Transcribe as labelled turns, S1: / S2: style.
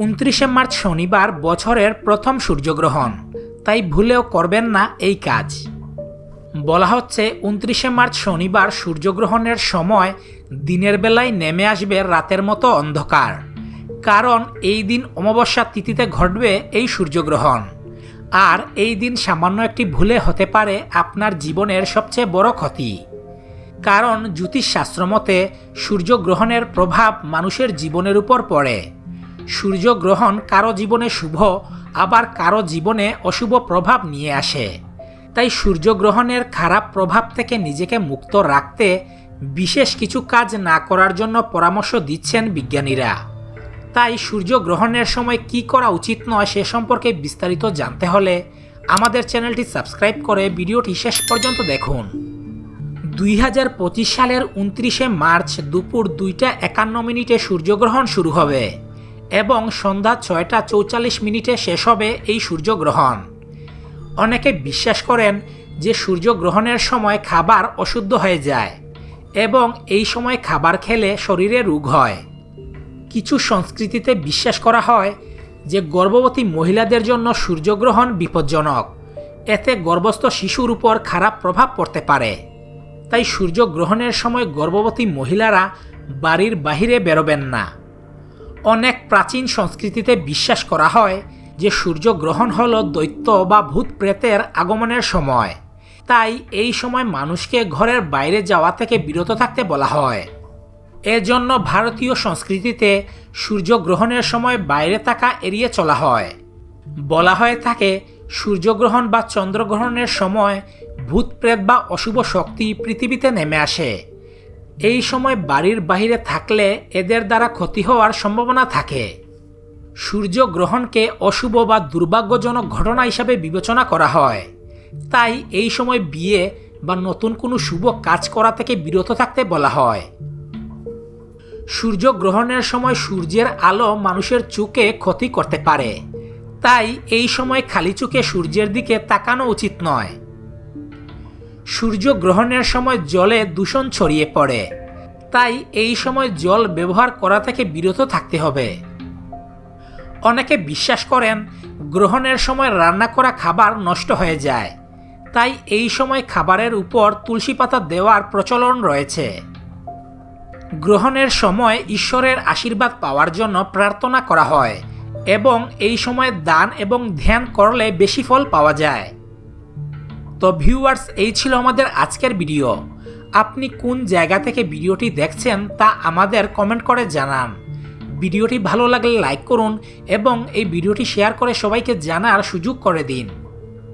S1: উনত্রিশে মার্চ শনিবার বছরের প্রথম সূর্যগ্রহণ। তাই ভুলেও করবেন না এই কাজ। বলা হচ্ছে উনত্রিশে মার্চ শনিবার সূর্যগ্রহণের সময় দিনের বেলায় নেমে আসবে রাতের মতো অন্ধকার। কারণ এই দিন অমাবস্যা তিথিতে ঘটবে এই সূর্যগ্রহণ। আর এই দিন সামান্য একটি ভুলে হতে পারে আপনার জীবনের সবচেয়ে বড় ক্ষতি। কারণ জ্যোতিষশাস্ত্র মতে সূর্যগ্রহণের প্রভাব মানুষের জীবনের উপর পড়ে। সূর্যগ্রহণ কারও জীবনে শুভ, আবার কারও জীবনে অশুভ প্রভাব নিয়ে আসে। তাই সূর্যগ্রহণের খারাপ প্রভাব থেকে নিজেকে মুক্ত রাখতে বিশেষ কিছু কাজ না করার জন্য পরামর্শ দিচ্ছেন বিজ্ঞানীরা। তাই সূর্যগ্রহণের সময় কি করা উচিত নয় সে সম্পর্কে বিস্তারিত জানতে হলে আমাদের চ্যানেলটি সাবস্ক্রাইব করে ভিডিওটি শেষ পর্যন্ত দেখুন। দুই হাজার পঁচিশ সালের উনত্রিশে মার্চ দুপুর দুইটা একান্ন মিনিটে সূর্যগ্রহণ শুরু হবে। এবং সন্ধ্যা ছয়টা চৌচল্লিশ মিনিটে শেষ হবে এই সূর্যগ্রহণ। অনেকে বিশ্বাস করেন যে সূর্যগ্রহণের সময় খাবার অশুদ্ধ হয়ে যায় এবং এই সময় খাবার খেলে শরীরে রোগ হয়। কিছু সংস্কৃতিতে বিশ্বাস করা হয় যে গর্ভবতী মহিলাদের জন্য সূর্যগ্রহণ বিপজ্জনক। এতে গর্ভস্থ শিশুর উপর খারাপ প্রভাব পড়তে পারে। তাই সূর্যগ্রহণের সময় গর্ভবতী মহিলারা বাড়ির বাহিরে বেরোবেন না। অনেক প্রাচীন সংস্কৃতিতে বিশ্বাস করা হয় যে সূর্যগ্রহণ হল দৈত্য বা ভূত প্রেতের আগমনের সময়। তাই এই সময় মানুষকে ঘরের বাইরে যাওয়া থেকে বিরত থাকতে বলা হয়। এজন্য ভারতীয় সংস্কৃতিতে সূর্যগ্রহণের সময় বাইরে থাকা এড়িয়ে চলা হয়। বলা হয়ে থাকে সূর্যগ্রহণ বা চন্দ্রগ্রহণের সময় ভূত প্রেত বা অশুভ শক্তি পৃথিবীতে নেমে আসে। এই সময় বাড়ির বাইরে থাকলে এদের দ্বারা ক্ষতি হওয়ার সম্ভাবনা থাকে। সূর্যগ্রহণকে অশুভ বা দুর্ভাগ্যজনক ঘটনা হিসাবে বিবেচনা করা হয়। তাই এই সময় বিয়ে বা নতুন কোনো শুভ কাজ করা থেকে বিরত থাকতে বলা হয়। সূর্যগ্রহণের সময় সূর্যের আলো মানুষের চোখে ক্ষতি করতে পারে। তাই এই সময় খালি চোখে সূর্যের দিকে তাকানো উচিত নয়। সূর্যগ্রহণের সময় জলে দূষণ ছড়িয়ে পড়ে। তাই এই সময় জল ব্যবহার করা থেকে বিরত থাকতে হবে। অনেকে বিশ্বাস করেন, গ্রহণের সময় রান্না করা খাবার নষ্ট হয়ে যায়। তাই এই সময় খাবারের উপর তুলসী পাতা দেওয়ার প্রচলন রয়েছে। গ্রহণের সময় ঈশ্বরের আশীর্বাদ পাওয়ার জন্য প্রার্থনা করা হয় এবং এই সময় দান এবং ধ্যান করলে বেশি ফল পাওয়া যায়। তো ভিউয়ার্স, এই ছিল আমাদের আজকের ভিডিও। আপনি কোন জায়গা থেকে ভিডিওটি দেখছেন তা আমাদের কমেন্ট করে জানান। ভিডিওটি ভালো লাগলে লাইক করুন এবং এই ভিডিওটি শেয়ার করে সবাইকে জানার সুযোগ করে দিন।